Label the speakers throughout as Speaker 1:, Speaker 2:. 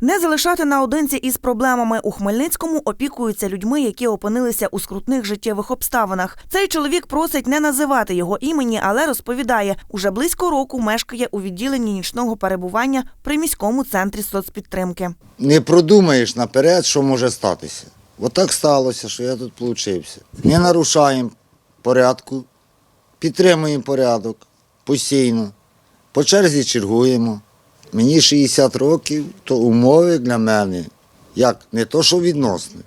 Speaker 1: Не залишати наодинці із проблемами у Хмельницькому опікуються людьми, які опинилися у скрутних життєвих обставинах. Цей чоловік просить не називати його імені, але розповідає, уже близько року мешкає у відділенні нічного перебування при міському центрі соцпідтримки.
Speaker 2: не продумаєш наперед, що може статися. Отак сталося, що я тут получився. Не нарушаємо порядку, підтримуємо порядок постійно, по черзі чергуємо. Мені 60 років, то умови для мене, як не то, що відносні,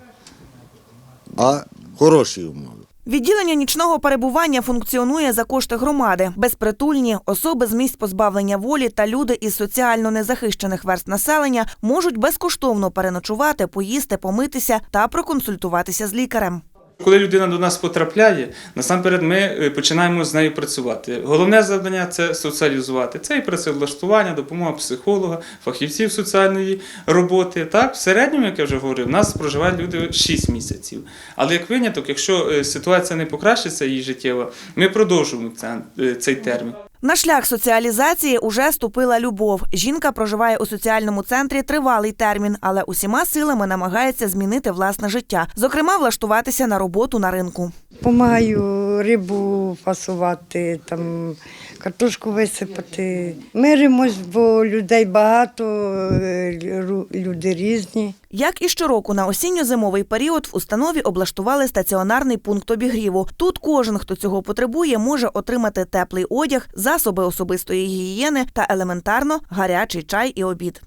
Speaker 2: а хороші умови.
Speaker 1: Відділення нічного перебування функціонує за кошти громади. Безпритульні, особи з місць позбавлення волі та люди із соціально незахищених верст населення можуть безкоштовно переночувати, поїсти, помитися та проконсультуватися з лікарем.
Speaker 3: Коли людина до нас потрапляє, насамперед ми е, починаємо з нею працювати. Головне завдання це соціалізувати. Це і працевлаштування, допомога психолога, фахівців соціальної роботи. Так, в середньому, як я вже говорив, в нас проживають люди 6 місяців. Але як виняток, якщо е, ситуація не покращиться її життєва, ми продовжуємо е, цей термін.
Speaker 1: На шлях соціалізації уже ступила любов. Жінка проживає у соціальному центрі тривалий термін, але усіма силами намагається змінити власне життя, зокрема, влаштуватися на роботу на ринку.
Speaker 4: Помагаю рибу фасувати, там, картошку висипати. Миримось, бо людей багато, е, люди різні.
Speaker 1: Як і щороку на осінньо-зимовий період в установі облаштували стаціонарний пункт обігріву. Тут кожен, хто цього потребує, може отримати теплий одяг, засоби особистої гігієни та елементарно гарячий чай і обід.